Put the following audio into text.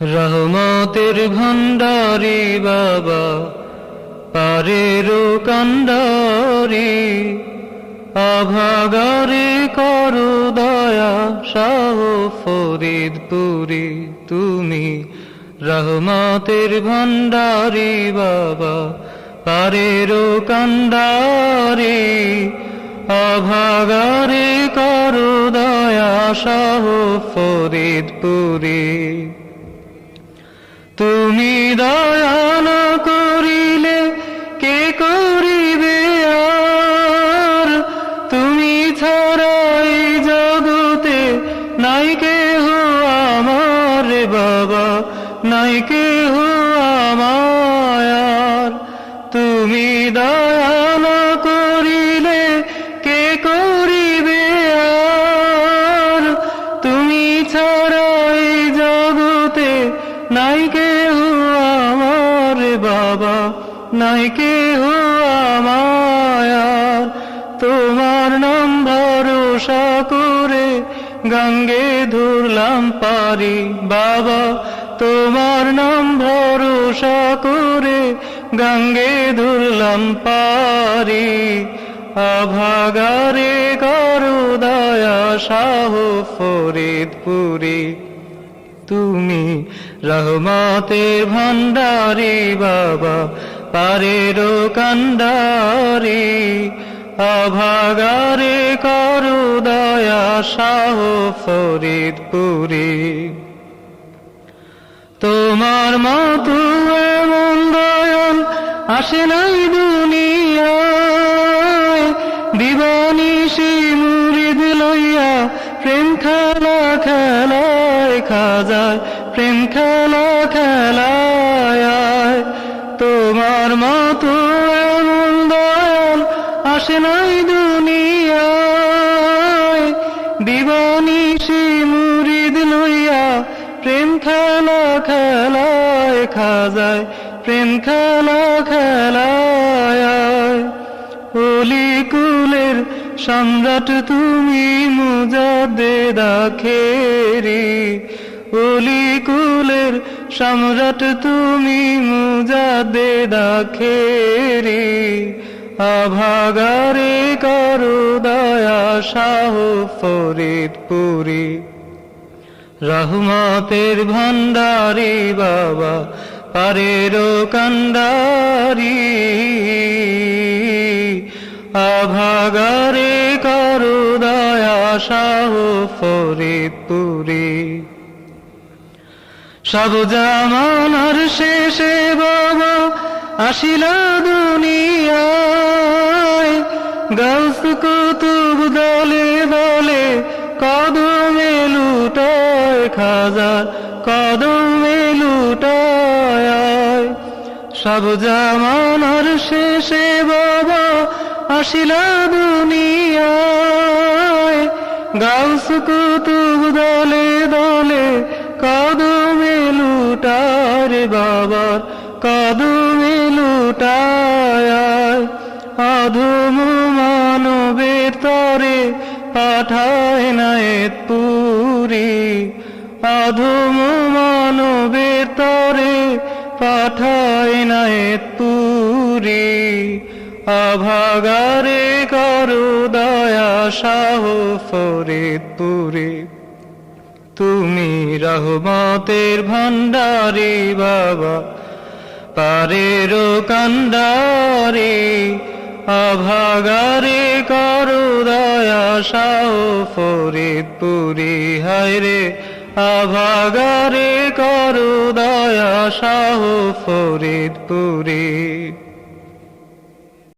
রহমতের ভণ্ডারি বাবা, পারের কান্ডারি অভাগারে করু দয়া, শাহ ফরিদপুরি তুমি রহমতের ভণ্ডারি বাবা, পারের কান্ডারি অভাগারে করু দয়া, শাহ ফরিদপুরি তুমি দয়া না করিলে কে করিবে আর? তুমি ছাড়াই জগতে নাই কেহ আমার বাবা, নাই কেহ আমার নাই কেহ আমার বাবা, নাই কেহ আমার তোমার নাম ভরসা করে গঙ্গে ধরলাম পারি বাবা। তোমার নাম ভরসা করে গঙ্গে ধরলাম পারি। অভাগারে করু দয়া শাহ ফরিদপুরি। তুমি রহমতের ভণ্ডারি বাবা, পারের কান্ডারি অভাগারে করু দয়া শাহ ফরিদপুরি। তোমার মতো এমন দয়াল আসে নাই দুনিয়ায় খেলায় খাজায় প্রেম খেলা খেলায়। তোমার মতো এমন দয়াল আসে নাই দুনিয়ায়। দিবানিশি মুরিদ লইয়া প্রেম খেলা খেলায়, খাজায় প্রেম খেলা খেলায়। সম্রাট তুমি মুজাদে দাখেরি অলি কুলের সম্রাট তুমি মুজাদে দাখেরি অভাগারে করু দয়া শাহ ফরিদপুরি। রহমতের ভণ্ডারি বাবা পারের কান্ডারি অভাগারে করু দয়া শাহ ফরিদপুরি সব জামানার শেষে বাবা আসিল দুনিয়ায়। গাউস কুতুব দলে দলে কদমে লুটায় খাজা কদমে লুটায়। সব জামানার শেষে বাবা আসিল দুনিয়ায়। গাউস কুতুব দলে দলে, কদমে লুটার বাবার, কদমে লুটায় অধম মানবের তরে পাঠায় নায়েত পুরি অধম মানবের তরে পাঠায় নায়েত পুরি অভাগারে করু দয়া শাহ ফরিদপুরি। তুমি রহমতের ভণ্ডারি বাবা, পারের কান্ডারি অভাগারে করু দয়া শাহ ফরিদপুরি, হায় রে। অভাগারে করু দয়া শাহ ফরিদপুরি।